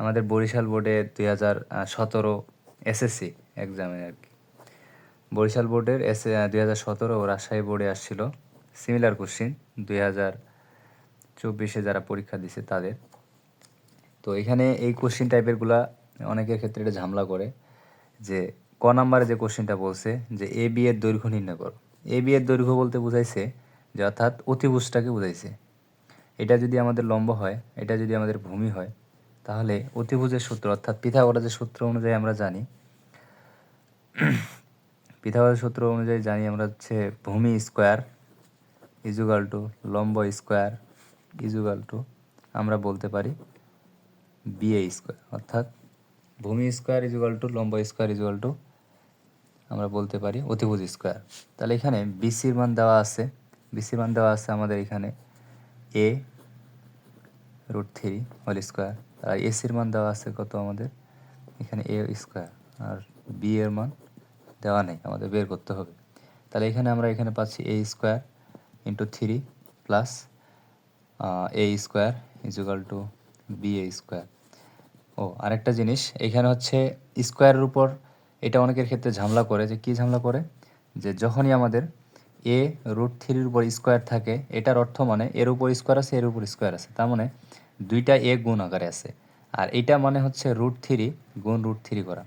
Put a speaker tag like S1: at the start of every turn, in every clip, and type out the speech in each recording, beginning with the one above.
S1: আমাদের বরিশাল বোর্ডে দুই হাজার সতেরো এসএসসি এক্সামে আর কি। বরিশাল বোর্ডের এস দুই হাজার সতেরো ও রাজশাহী বোর্ডে আসছিল। সিমিলার কোশ্চিন দুই হাজার চব্বিশে যারা পরীক্ষা দিছে তাদের। তো এখানে এই কোশ্চিন টাইপেরগুলা অনেকের ক্ষেত্রে এটা ঝামেলা করে যে, ক নাম্বারে যে কোশ্চিনটা বলছে যে এ বি এর দৈর্ঘ্য নির্ণয় করো। এ বি এর দৈর্ঘ্য বলতে বুঝাইছে যে, অর্থাৎ অতিভুজটাকে বুঝাইছে। এটা যদি আমাদের লম্ব হয়, এটা যদি আমাদের ভূমি হয় তাহলে অতিভুজের সূত্র, অর্থাৎ পিথাগোরাসের সূত্র অনুযায়ী আমরা জানি। পিথাগোরাসের সূত্র অনুযায়ী জানি আমরা হচ্ছে ভূমি স্কোয়ার ইজুগাল টু লম্ব স্কোয়ার ইজুগাল টু আমরা বলতে পারি বিএ স্কোয়ার। অর্থাৎ ভূমি স্কোয়ার ইজুগাল টু লম্ব স্কোয়ার ইজুগাল টু আমরা বলতে পারি অতিভুজ স্কোয়ার। তাহলে এখানে বিসির মান দেওয়া আছে। বিসির মান দেওয়া আছে আমাদের এখানে A root three whole square আর এসির মান দেওয়া আছে কত আমাদের? এখানে এ স্কোয়ার আর বি এর মান দেওয়া নেই, আমাদের বের করতে হবে। তাহলে এখানে আমরা এখানে পাচ্ছি A square into three plus A square equal to B A square ও, আরেকটা জিনিস, এখানে হচ্ছে স্কোয়ারের উপর, এটা অনেকের ক্ষেত্রে ঝামেলা করে যে কী ঝামেলা করে? যে যখনই আমাদের এ রুট থ্রির উপর স্কোয়ার থাকে, এটার অর্থ মানে এর উপর স্কোয়ার আছে, এর উপর স্কোয়ার আছে। তার মানে দুইটা এ গুণ আকারে আছে। আর এটা মানে হচ্ছে রুট থ্রি গুণ রুট থ্রি করা।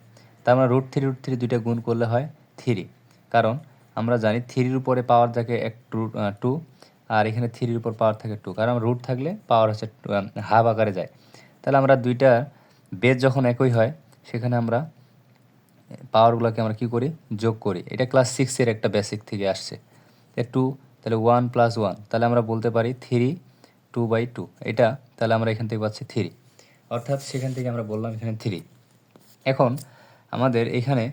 S1: তার মানে রুট থ্রি রুট থ্রি দুইটা গুণ করলে হয় থ্রি কারণ আমরা জানি থ্রির উপরে পাওয়ার থাকে এক টু টু আর এখানে থ্রির উপর পাওয়ার থাকে টু কারণ রুট থাকলে পাওয়ার হচ্ছে হাফ আকারে যায়। তাহলে আমরা দুইটা বেদ যখন একই হয়, সেখানে আমরা পাওয়ারগুলোকে আমরা কি করি? যোগ করি। এটা ক্লাস সিক্সের একটা বেসিক থেকে আসছে। টু তাহলে ওয়ান প্লাস ওয়ান তাহলে আমরা বলতে পারি থ্রি টু বাই টু এটা তাহলে আমরা এখান থেকে পাচ্ছি থ্রি অর্থাৎ সেখান থেকে আমরা বললাম এখানে থ্রি এখন আমাদের এখানে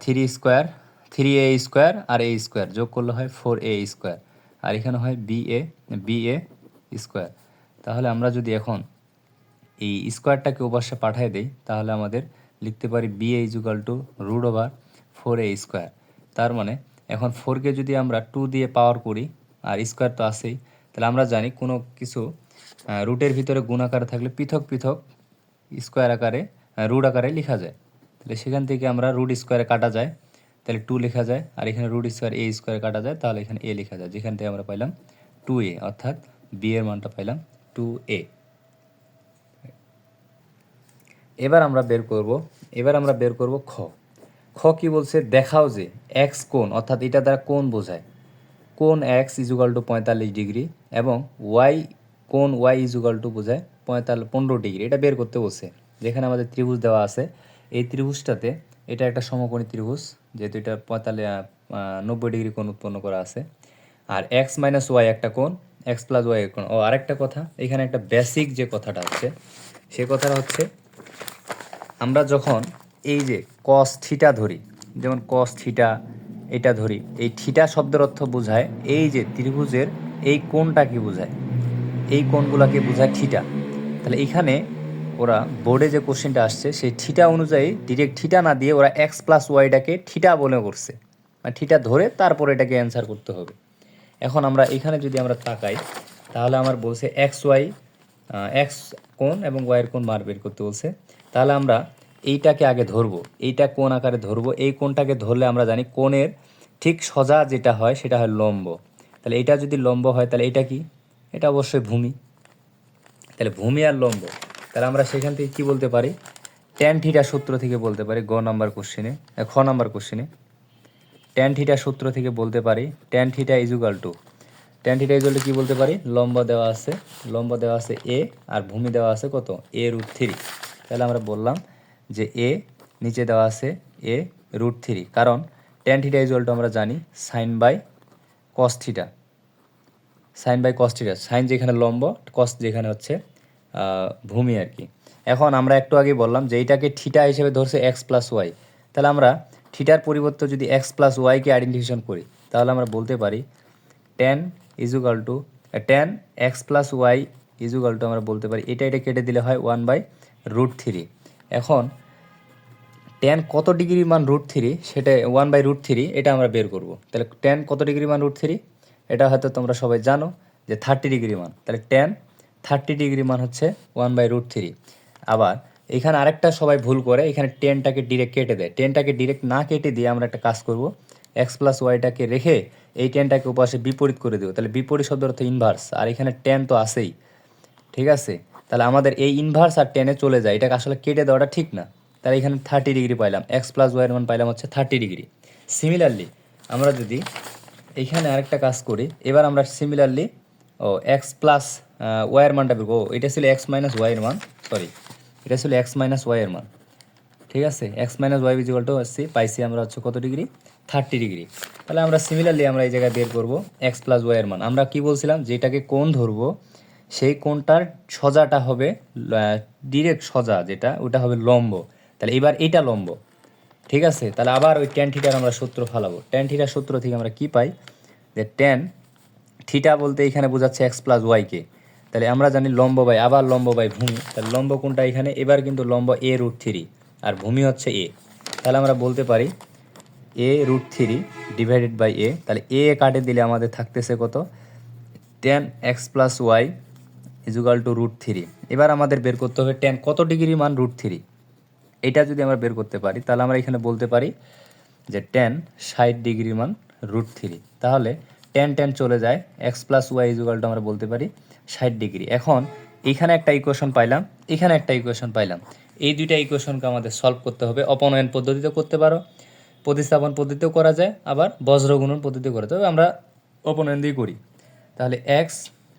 S1: three square three A square R A square যোগ করলে হয় ফোর এ স্কোয়ার আর এখানে হয় B A B A square তাহলে আমরা যদি এখন এই স্কোয়ারটাকে ওপাশে পাঠিয়ে দেই, তাহলে আমাদের লিখতে পারি B A equal to root over four A square তার মানে এখন ফোরকে যদি আমরা টু দিয়ে পাওয়ার করি, আর স্কোয়ার তো আছেই, তাহলে আমরা জানি কোনো কিছু রুটের ভিতরে গুণ আকারে থাকলে পৃথক পৃথক স্কোয়ার আকারে রুট আকারে লেখা যায়। তাহলে সেখান থেকে আমরা রুট স্কোয়ারে কাটা যায়, তাহলে টু লেখা যায়, আর এখানে রুট স্কোয়ার এ স্কোয়ারে কাটা যায়, তাহলে এখানে এ লেখা যায়। যেখান থেকে আমরা পাইলাম টু এ অর্থাৎ বি এর মানটা পাইলাম টু এ এবার আমরা বের করব, এবার আমরা বের করব খ। খ কি বলছে? দেখাও যে এক্স কোন অর্থাৎ এটা দ্বারা কোন বোঝায়। কোন এক্স ইজুগাল টু পঁয়তাল্লিশ ডিগ্রি এবং ওয়াই কোন ওয়াই ইজুগাল টু বোঝায় পঁয়তাল্লিশ পনেরো ডিগ্রি। এটা বের করতে বলছে। যেখানে আমাদের ত্রিভুজ দেওয়া আছে, এই ত্রিভুজটাতে এটা একটা সমকোণী ত্রিভুজ, যেহেতু এটা পঁয়তাল্লিশ নব্বই ডিগ্রি কোণ উৎপন্ন করা আছে। আর এক্স মাইনাস ওয়াই একটা কোণ এক্স প্লাস ওয়াই কোণ। ও, আরেকটা কথা, এখানে একটা বেসিক যে কথাটা আছে সে কথাটা হচ্ছে, আমরা যখন এই যে কস থিটা ধরি, যেমন কস থিটা এটা ধরি, এই থিটা শব্দের অর্থ বোঝায় এই যে ত্রিভুজের এই কোণটা কি বোঝায়? এই কোণগুলোকে বোঝায় থিটা তাহলে এখানে ওরা বোর্ডে যে কোশ্চেনটা আসছে, সেই থিটা অনুযায়ী ডিরেক্ট থিটা না দিয়ে ওরা এক্স প্লাস ওয়াইটাকে থিটা বলে করছে। মানে থিটা ধরে তারপর এটাকে অ্যান্সার করতে হবে। এখন আমরা এখানে যদি আমরা তাকাই, তাহলে আমার বলছে এক্স ওয়াই এক্স কোণ এবং ওয়াইয়ের কোণ মার বের করতে বলছে। তাহলে আমরা এইটাকে আগে ধরবো, এইটা কোন আকারে ধরবো, এই কোনটাকে ধরলে আমরা জানি কোণের ঠিক সোজা যেটা হয় সেটা হয় লম্ব। তাহলে এটা যদি লম্ব হয়, তাহলে এটা কি? এটা অবশ্যই ভূমি। তাহলে ভূমি আর লম্ব। তাহলে আমরা সেখান থেকে কি বলতে পারি? ট্যান থিটা সূত্র থেকে বলতে পারি গ নাম্বার কোশ্চেনে খ নাম্বার কোশ্চেনে ট্যান থিটা সূত্র থেকে বলতে পারি tan theta equal to tan theta equal to কী বলতে পারি? লম্ব দেওয়া আছে, লম্ব দেওয়া আছে এ আর ভূমি দেওয়া আছে কত? এ রুট থ্রি তাহলে আমরা বললাম যে এ, নিচে দেওয়া আছে এ রুট থ্রি। কারণ টেন থিটা টু আমরা জানি sine by cos theta sine by cos theta sine যেখানে লম্ব কস যেখানে হচ্ছে ভূমি আর কি। এখন আমরা একটু আগে বললাম যে এইটাকে থিটা হিসেবে ধরছে এক্স প্লাস ওয়াই তাহলে আমরা থিটার পরিবর্তে যদি এক্স প্লাস ওয়াইকে আইডেন্টিফিকেশন করি, তাহলে আমরা বলতে পারি tan equal to tan X plus Y equal to আমরা বলতে পারি এটা এটা কেটে দিলে হয় ওয়ান বাই রুট থ্রি এখন টেন কত ডিগ্রি মান রুট থ্রি সেটা ওয়ান বাই রুট থ্রি এটা আমরা বের করব। তাহলে টেন কত ডিগ্রি মান রুট থ্রি এটা হয়তো তোমরা সবাই জানো যে থার্টি ডিগ্রি মান। তাহলে টেন থার্টি ডিগ্রি মান হচ্ছে ওয়ান বাই রুট থ্রি আবার এখানে আরেকটা সবাই ভুল করে, এখানে টেনটাকে ডিরেক্ট কেটে দেয়। টেনটাকে ডিরেক্ট না কেটে দিয়ে আমরা একটা কাজ করব। এক্স প্লাস ওয়াইটাকে রেখে এই টেনটাকে উপাসে বিপরীত করে দেবো। তাহলে বিপরীত শব্দ অর্থ ইনভার্স আর এখানে টেন তো আছেই। ঠিক আছে? তাহলে আমাদের এই ইনভার্স আর টেনে চলে যায়। এটাকে আসলে কেটে দেওয়াটা ঠিক না। তাহলে এখানে থার্টি ডিগ্রি পাইলাম। এক্স প্লাস ওয়াইয়ের মান পাইলাম হচ্ছে থার্টি ডিগ্রি সিমিলারলি আমরা যদি এখানে আরেকটা কাজ করি, এবার আমরা সিমিলারলি ও এক্স প্লাস ওয়াইয়ের মানটা বের এটা ছিল এক্স মাইনাস ওয়াইয়ের মান সরি এটা ছিল এক্স মাইনাস ওয়াইয়ের মান। ঠিক আছে? X minus Y equal to আসছি পাইছি আমরা হচ্ছে কত ডিগ্রি থার্টি ডিগ্রি তাহলে আমরা সিমিলারলি আমরা এই জায়গায় বের করব এক্স প্লাস ওয়াইয়ের মান। আমরা কি বলছিলাম? যেটাকে কোন ধরবো সেই কোণটার সজাটা হবে ডিরেক্ট সজা যেটা, ওটা হবে লম্ব। তাহলে এবার এটা লম্ব। ঠিক আছে? তাহলে আবার ওই ট্যান থিটার আমরা সূত্র ফালাবো। ট্যান থিটার সূত্র থেকে আমরা কি পাই? যে ট্যান থিটা বলতে এখানে বোঝাচ্ছে এক্স প্লাস ওয়াইকে তাহলে আমরা জানি লম্ব বাই, আবার লম্ব বাই ভূমি। তাহলে লম্ব কোনটা এখানে, এবার কিন্তু লম্ব এ রুট থ্রি আর ভূমি হচ্ছে এ তাহলে আমরা বলতে পারি A root three divided by A তাহলে এ কাটে দিলে আমাদের থাকতেছে কত? Tan X plus Y equal to root three এবার আমাদের বের করতে হবে টেন কত ডিগ্রি মান রুট থ্রি এটা যদি আমরা বের করতে পারি, তাহলে আমরা এখানে বলতে পারি যে টেন ষাট ডিগ্রি মান রুট থ্রি তাহলে টেন টেন চলে যায় এক্স প্লাস ওয়াই ইজুগালটা আমরা বলতে পারি ষাট ডিগ্রি। এখন এখানে একটা ইকুয়েশন পাইলাম, এখানে একটা ইকুয়েশন পাইলাম। এই দুইটা ইকুয়েশনকে আমাদের সলভ করতে হবে। অপনয়ন পদ্ধতিতে করতে পারো, প্রতিস্থাপন পদ্ধতিতেও করা যায়, আবার বজ্রগুণন পদ্ধতিতে করে তবে আমরা অপনয়ন দিয়ে করি। তাহলে এক্স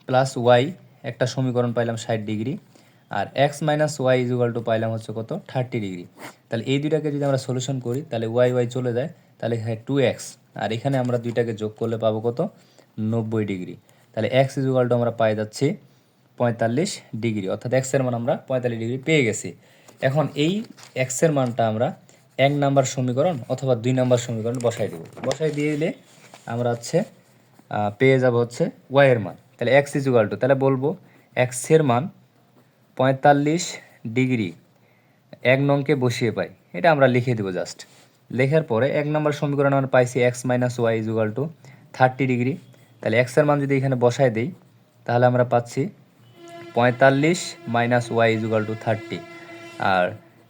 S1: প্লাস ওয়াই একটা সমীকরণ পাইলাম ষাট degree, R X minus Y equal to পাইলাম হচ্ছে কত? Thirty degree. তাহলে এই দুইটাকে যদি আমরা সলিউশন করি, তাহলে ওয়াই ওয়াই চলে যায়, তাহলে হ্যাঁ টু এক্স আর এখানে আমরা দুইটাকে যোগ করলে পাবো কত? নব্বই ডিগ্রি। তাহলে এক্স ইজুগাল টু আমরা পাই যাচ্ছি পঁয়তাল্লিশ ডিগ্রি। অর্থাৎ এক্সের মান আমরা পঁয়তাল্লিশ ডিগ্রি পেয়ে গেছি। এখন এই এক্সের মানটা আমরা এক নাম্বার সমীকরণ অথবা দুই নাম্বার সমীকরণ বসাই দেবো। বসাই দিয়ে দিলে আমরা হচ্ছে পেয়ে যাব হচ্ছে ওয়াইয়ের মান। তাহলে এক্স ইজুগাল টু তাহলে বলব এক্সের মান পঁয়তাল্লিশ ডিগ্রি এক নংকে বসিয়ে পাই। এটা আমরা লিখে দেবো জাস্ট লেখার পরে এক নম্বর সমীকরণ আমরা পাইছি X minus Y equal to thirty degree. তাহলে এক্সের মান যদি এখানে বসায় দেই, তাহলে আমরা পাচ্ছি পঁয়তাল্লিশ minus Y equal to thirty আর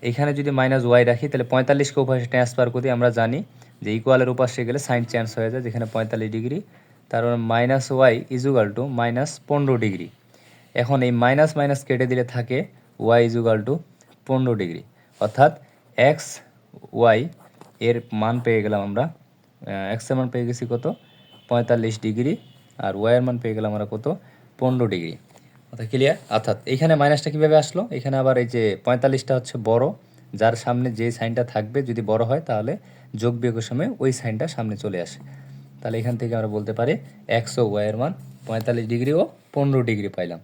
S1: এখানে যদি মাইনাস ওয়াই রাখি, তাহলে পঁয়তাল্লিশকে উপাশে ট্রান্সফার করি আমরা জানি যে ইকুয়ালের উপাশে গেলে সাইন চেঞ্জ হয়ে যায়, যেখানে পঁয়তাল্লিশ ডিগ্রি তার minus Y equal to minus পনেরো ডিগ্রি এখন এই মাইনাস মাইনাস কেটে দিলে থাকে ওয়াই ইজুগাল টু পনেরো ডিগ্রি অর্থাৎ এক্স ওয়াই এর মান পেয়ে গেলাম আমরা এক্সের মান পেয়ে গেছি কত? পঁয়তাল্লিশ ডিগ্রি আর ওয়াই এর মান পেয়ে গেলাম আমরা কত? পনেরো ডিগ্রি অর্থাৎ ক্লিয়ার অর্থাৎ এখানে মাইনাসটা কীভাবে আসলো? এখানে আবার এই যে পঁয়তাল্লিশটা হচ্ছে বড়, যার সামনে যে সাইনটা থাকবে, যদি বড় হয় তাহলে যোগ বিয়োগের সময় ওই সাইনটা সামনে চলে আসে। তাহলে এখান থেকে আমরা বলতে পারি একশো ওয়াইয়ের মান পঁয়তাল্লিশ ডিগ্রি ও পনেরো ডিগ্রি পাইলাম।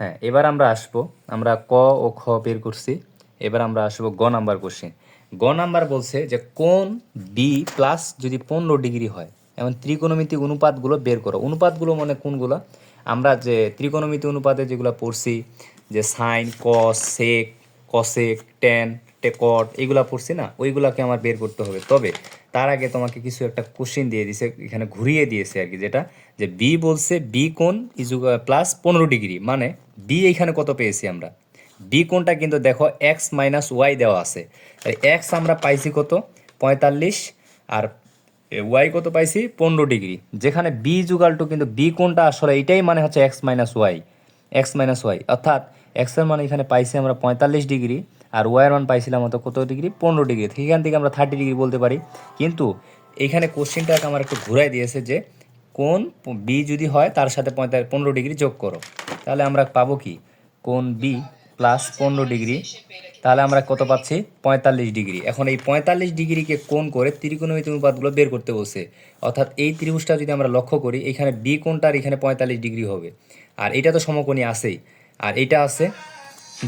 S1: হ্যাঁ এবার আমরা আসব, আমরা ক ও খ বের করছি। এবার আমরা আসব গ নাম্বার কোশ্চেন গ নাম্বার বলছে যে কোন বি প্লাস যদি পনেরো ডিগ্রি হয়, এমন ত্রিকোণমিতি অনুপাতগুলো বের করো। অনুপাতগুলো মানে কোনগুলো? আমরা যে ত্রিকোণমিতি অনুপাতে যেগুলো পড়ছি, যে sine cos sec cosec tan টেকট এগুলা পড়ছি না, ওইগুলাকে আমার বের করতে হবে। তবে তার আগে তোমাকে কিছু একটা কোশ্চিন দিয়ে দিছে, এখানে ঘুরিয়ে দিয়েছে আর কি যেটা, যে বি বলছে বি কোণ ইজু প্লাস পনেরো ডিগ্রি মানে বি এইখানে কত পেয়েছি আমরা? বি কোনটা কিন্তু দেখো এক্স মাইনাস ওয়াই দেওয়া আছে। এক্স আমরা পাইছি কত? পঁয়তাল্লিশ, আর ওয়াই কত পাইছি? পনেরো ডিগ্রি। যেখানে বি যুগালটু কিন্তু বি কোনটা আসলে এটাই মানে হচ্ছে X minus Y X minus Y অর্থাৎ এক্সের মানে এখানে পাইছি আমরা পঁয়তাল্লিশ ডিগ্রি আর ওয়ার মান পাইছিলাম হয়তো কত ডিগ্রি পনেরো ডিগ্রি এখান থেকে আমরা থার্টি ডিগ্রি বলতে পারি। কিন্তু এখানে কোশ্চেনটাকে আমার একটু ঘুরাই দিয়েছে যে, কোন বি যদি হয়, তার সাথে পঁয়তাল্লিশ পনেরো ডিগ্রি যোগ করো। তাহলে আমরা পাবো কি? কোন বি প্লাস পনেরো ডিগ্রি তাহলে আমরা কত পাচ্ছি? পঁয়তাল্লিশ ডিগ্রি এখন এই পঁয়তাল্লিশ ডিগ্রিকে কোন করে ত্রিকোণমিতি অনুপাতগুলো বের করতে বসে অর্থাৎ এই ত্রিভুজটা যদি আমরা লক্ষ্য করি, এখানে বি কোণটার এখানে পঁয়তাল্লিশ ডিগ্রি হবে। আর এটা তো সমকোণী আছেই। আর এটা আছে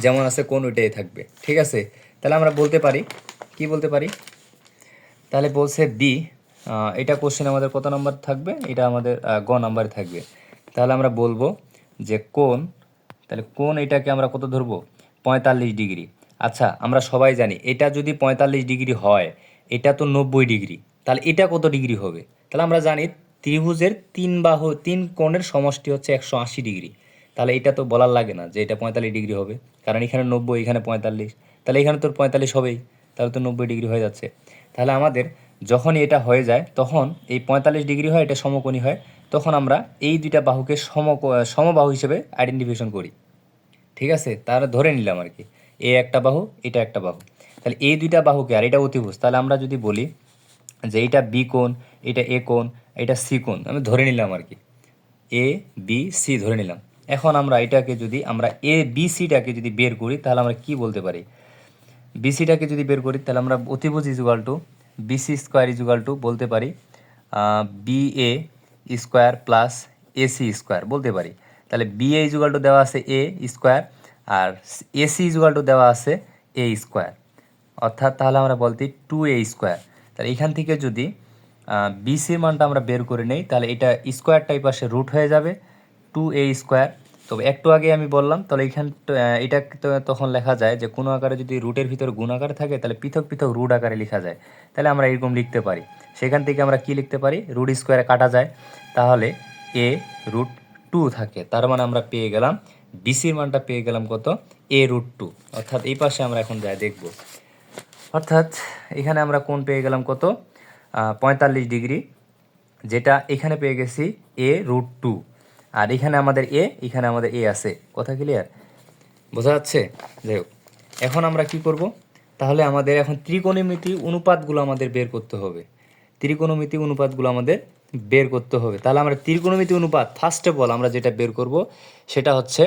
S1: যেমন আছে কোন ওইটাই থাকবে, ঠিক আছে? তাহলে আমরা বলতে পারি, কি বলতে পারি? তাহলে বলছে বি এটা কোশ্চেন আমাদের কত নাম্বার থাকবে? এটা আমাদের গ নাম্বারে থাকবে। তাহলে আমরা বলব যে কোন তাহলে কোন এটাকে আমরা কত ধরবো? পঁয়তাল্লিশ ডিগ্রি। আচ্ছা আমরা সবাই জানি, এটা যদি পঁয়তাল্লিশ ডিগ্রি হয়, এটা তো নব্বই ডিগ্রি। তাহলে এটা কত ডিগ্রি হবে? তাহলে আমরা জানি ত্রিভুজের তিন বাহু, তিন কোণের সমষ্টি হচ্ছে একশো আশি ডিগ্রি। তাহলে এটা তো বলার লাগে না যে এটা পঁয়তাল্লিশ ডিগ্রি হবে। কারণ এখানে নব্বই, এখানে পঁয়তাল্লিশ। তাহলে এখানে তোর পঁয়তাল্লিশ হবেই। তাহলে তো নব্বই ডিগ্রি হয়ে যাচ্ছে। তাহলে আমাদের যখনই এটা হয়ে যায়, তখন এই পঁয়তাল্লিশ ডিগ্রি হয়, এটা সমকোণী হয়, তখন আমরা এই দুইটা বাহুকে সম সমবাহু হিসেবে আইডেন্টিফিকেশন করি। ঠিক আছে? তাহলে ধরে নিলাম আর কি। এ একটা বাহু, এটা একটা বাহু। তাহলে এই দুইটা বাহুকে, আর এটা অতিভুজ। তাহলে আমরা যদি বলি যে এইটা বি কোণ, এটা এ কোণ, এটা সি কোণ, আমি ধরে নিলাম আর কি। এ, বি, সি ধরে নিলাম। এখন আমরা এটাকে যদি, আমরা এ বি সিটাকে যদি বের করি, তাহলে আমরা কি বলতে পারি? বিসিটাকে যদি বের করি, তাহলে আমরা অতিভুজ equal to BC square equal to বলতে পারি B A square plus AC square বলতে পারি। তাহলে বি এ ইজুগাল টু দেওয়া আছে এ স্কোয়ার আর এসি ইজুগাল টু দেওয়া আছে এ স্কোয়ার অর্থাৎ তাহলে আমরা বলতে টু এ স্কোয়ার তাহলে এখান থেকে যদি বিসির মানটা আমরা বের করে নেই, তাহলে এটা স্কোয়ারটাই পাশে রুট হয়ে যাবে। টু এ স্কোয়ার তবে একটু আগে আমি বললাম, তাহলে এখান এটা তখন লেখা যায় যে, কোনো আকারে যদি রুটের ভিতরে গুণ আকারে থাকে, তাহলে পৃথক পৃথক রুট আকারে লেখা যায়। তাহলে আমরা এরকম লিখতে পারি। সেখান থেকে আমরা কি লিখতে পারি? রুট স্কোয়ারে কাটা যায়। তাহলে এ রুট টু থাকে। তার মানে আমরা পেয়ে গেলাম বিসির মানটা পেয়ে গেলাম কত? এ রুট টু অর্থাৎ এই পাশে আমরা এখন যাই দেখব। অর্থাৎ এখানে আমরা কোন পেয়ে গেলাম কত? পঁয়তাল্লিশ ডিগ্রি। যেটা এখানে পেয়ে গেছি এ রুট টু আর এখানে আমাদের এ, এখানে আমাদের এ আছে। কথা ক্লিয়ার বোঝা যাচ্ছে? যাই হোক এখন আমরা কি করব? তাহলে আমাদের এখন ত্রিকোণমিতি অনুপাতগুলো আমাদের বের করতে হবে। ত্রিকোণমিতি অনুপাতগুলো আমাদের বের করতে হবে। তাহলে আমরা ত্রিকোণমিতি অনুপাত ফার্স্ট অফ অল আমরা যেটা বের করব, সেটা হচ্ছে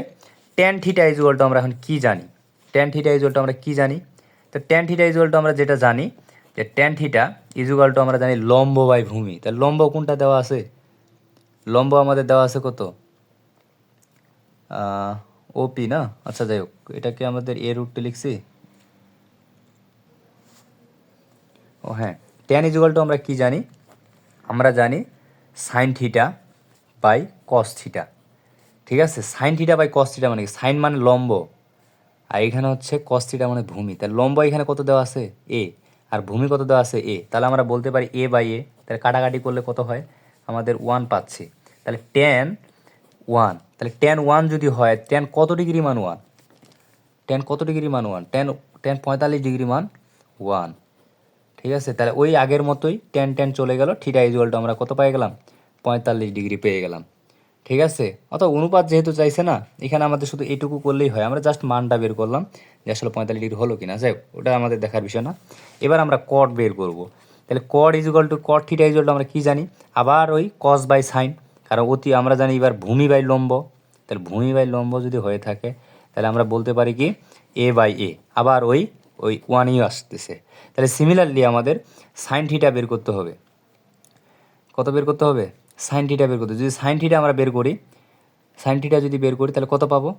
S1: ট্যান থিটা ইজুয়ালটা আমরা এখন কি জানি? ট্যান থিটা ইজুয়ালটা আমরা কি জানি? তো ট্যান থিটা ইজুয়ালটা আমরা যেটা জানি, যে ট্যান থিটা ইজুয়ালটা আমরা জানি লম্ব বাই ভূমি। তাহলে লম্ব কোনটা দেওয়া আছে? লম্ব আমাদের দেওয়া আছে কত? ওপি না? আচ্ছা যাই হোক, এটাকে আমাদের এ রুটটি লিখছি। ও হ্যাঁ ট্যান ইজুগাল আমরা কি জানি? আমরা জানি sine theta by cos theta ঠিক আছে? Sine theta by cos theta মানে কি? সাইন মানে লম্ব, আর এখানে হচ্ছে কস থিটা মানে ভূমি। তাহলে লম্ব এখানে কত দেওয়া আছে? এ আর ভূমি কত দেওয়া আছে? এ তাহলে আমরা বলতে পারি এ বাই এ তাহলে কাটাকাটি করলে কত হয়? আমাদের ওয়ান পাচ্ছি। তাহলে টেন ওয়ান তাহলে টেন ওয়ান যদি হয় টেন কত ডিগ্রি মান ওয়ান টেন কত ডিগ্রি মান ওয়ান টেন টেন পঁয়তাল্লিশ ডিগ্রি মান ওয়ান ঠিক আছে? তাহলে ওই আগের মতোই টেন টেন চলে গেল। থিটা ইজুয়ালটা আমরা কত পেয়ে গেলাম? পঁয়তাল্লিশ ডিগ্রি পেয়ে গেলাম। ঠিক আছে? অত অনুপাত যেহেতু চাইছে না, এখানে আমাদের শুধু এইটুকু করলেই হয়। আমরা জাস্ট মানটা বের করলাম যে আসলে পঁয়তাল্লিশ ডিগ্রি হলো কিনা। যাই ওটা আমাদের দেখার বিষয় না। এবার আমরা কট বের করব। তাহলে cot equal to cot theta equal আমরা কী জানি? আবার ওই কস বাই সাইন কারণ অতি আমরা জানি এবার ভূমি বাই লম্ব। তাহলে ভূমি বাই লম্ব যদি হয়ে থাকে, তাহলে আমরা বলতে পারি কি? এ বাই এ আবার ওই ওই ওয়ান ইউ আসতেছে। তাহলে সিমিলারলি আমাদের সাইন থিটা বের করতে হবে। কত বের করতে হবে? সাইন থিটা বের করতে। যদি সাইন থিটা আমরা বের করি সাইন থিটা যদি বের করি, তাহলে কত পাবো?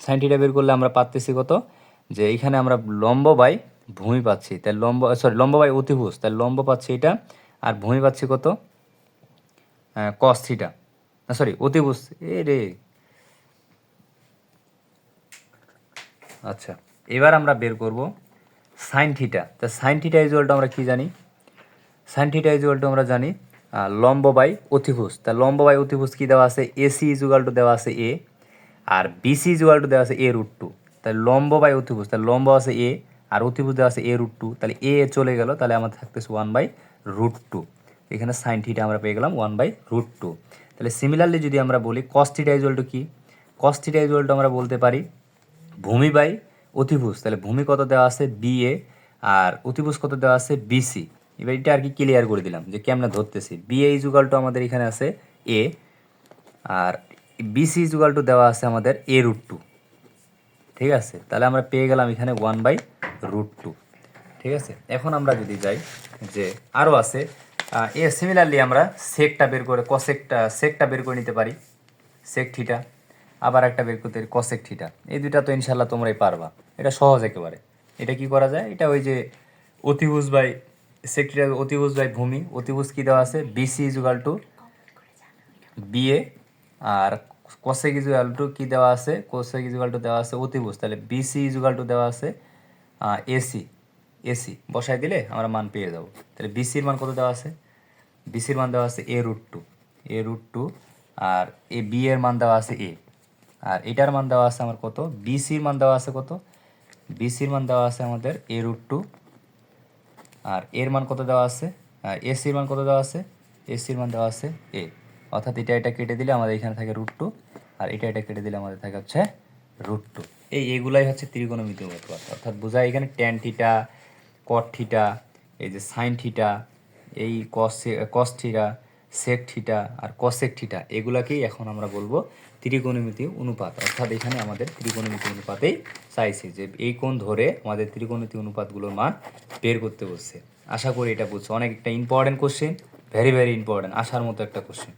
S1: সাইন থিটা বের করলে আমরা পাচ্তেছি কত? যে এখানে আমরা লম্ব বাই ভূমি পাচ্ছি। তাহলে লম্ব সরি লম্ব বাই অতিভুজ। তাহলে লম্ব পাচ্ছি এটা, আর ভূমি পাচ্ছি কত? কস থিটা সরি অতিভুজ। এ রে। আচ্ছা এবার আমরা বের করব সাইন থিটা তা সাইন থিটা ইজুয়ালটা আমরা কি জানি? সাইন থিটা ইজুয়ালটা আমরা জানি লম্ব বাই অতিভুজ। তা লম্ব বাই অতিভুজ কি দেওয়া আছে? এ এসি ইজুয়াল টু দেওয়া আছে এ আর বিসি ইজুয়াল টু দেওয়া আছে এ রুট টু তাহলে লম্ব বাই অতিভুজ। তাহলে লম্ব আছে এ আর অতিভুজ দেওয়া আছে এ রুট টু তাহলে এ চলে গেল, তাহলে আমাদের থাকতেছে ওয়ান বাই রুট টু এখানে সাইন থিটা আমরা পেয়ে গেলাম ওয়ান বাই রুট টু তাহলে সিমিলারলি যদি আমরা বলি কস থিটা ইজুয়াল টু কি? কস থিটা ইজুয়াল টু আমরা বলতে পারি ভূমি বাই অতিভুজ। তাহলে ভূমি কত দেওয়া আছে? বি এ আর অতিভুজ কত দেওয়া আছে? বিসি এবার এটা আর কি ক্লিয়ার করে দিলাম যে কেমনে ধরতেছি। বি এ ইজুগাল টু আমাদের এখানে আছে এ আর বিসি ইজুগাল টু দেওয়া আছে আমাদের এ রুট টু ঠিক আছে? তাহলে আমরা পেয়ে গেলাম এখানে ওয়ান বাই রুট টু ঠিক আছে? এখন আমরা যদি যাই যে আরও আছে এ সিমিলারলি আমরা সেকটা বের করে কসেকটা সেকটা বের করে নিতে পারি। সেক থিটা আবার একটা বের করতে কসেক থিটা এই দুইটা তো ইনশাল্লাহ তোমরাই পারবা। এটা সহজ একেবারে। এটা কি করা যায়? এটা ওই যে অতিভুজ বাই সেক থিটা অতিভুজ বাই ভূমি। অতিভুজ কি দেওয়া আছে? বিসি ইজুগাল টু বিএ আর কোসেক ইজুগাল টু কি দেওয়া আছে? কোসেক ইজুগাল টু দেওয়া আছে অতিভুজ। তাহলে বিসি ইজুগাল টু দেওয়া আছে এসি এসি বসাই দিলে আমরা মান পেয়ে যাব। তাহলে বিসির মান কত দেওয়া আছে? বিসির মান দেওয়া আছে A root two A root two R A B এর মান দেওয়া আছে এ আর এটার মান দেওয়া আছে আমার কত? বিসির মান দেওয়া আছে কত? বিসির মান দেওয়া আছে আমাদের এ রুট টু আর এর মান কত দেওয়া আছে? এসির মান কত দেওয়া আছে? এসির মান দেওয়া আছে এ অর্থাৎ এটা এটা কেটে দিলে আমাদের এখানে থাকে রুট টু আর এটা এটা কেটে দিলে আমাদের থাকে হচ্ছে রুট টু এই এগুলাই হচ্ছে ত্রিকোণমিতি অনুপাত অর্থাৎ বোঝায় এখানে ট্যান থিটা কট থিটা এই যে সাইন থিটা এই কস থিটা সেক থিটা আর কসেক থিটা এগুলাকেই এখন আমরা বলব ত্রিকোণমিতি অনুপাত। অর্থাৎ এখানে আমাদের ত্রিকোণমিতি অনুপাতেই চাইছে যে এই কোণ ধরে আমাদের ত্রিকোণমিতি অনুপাতগুলোর মান বের করতে বলছে। আশা করি এটা বুঝছ। অনেক একটা important question very very important আসার মতো একটা কোশ্চেন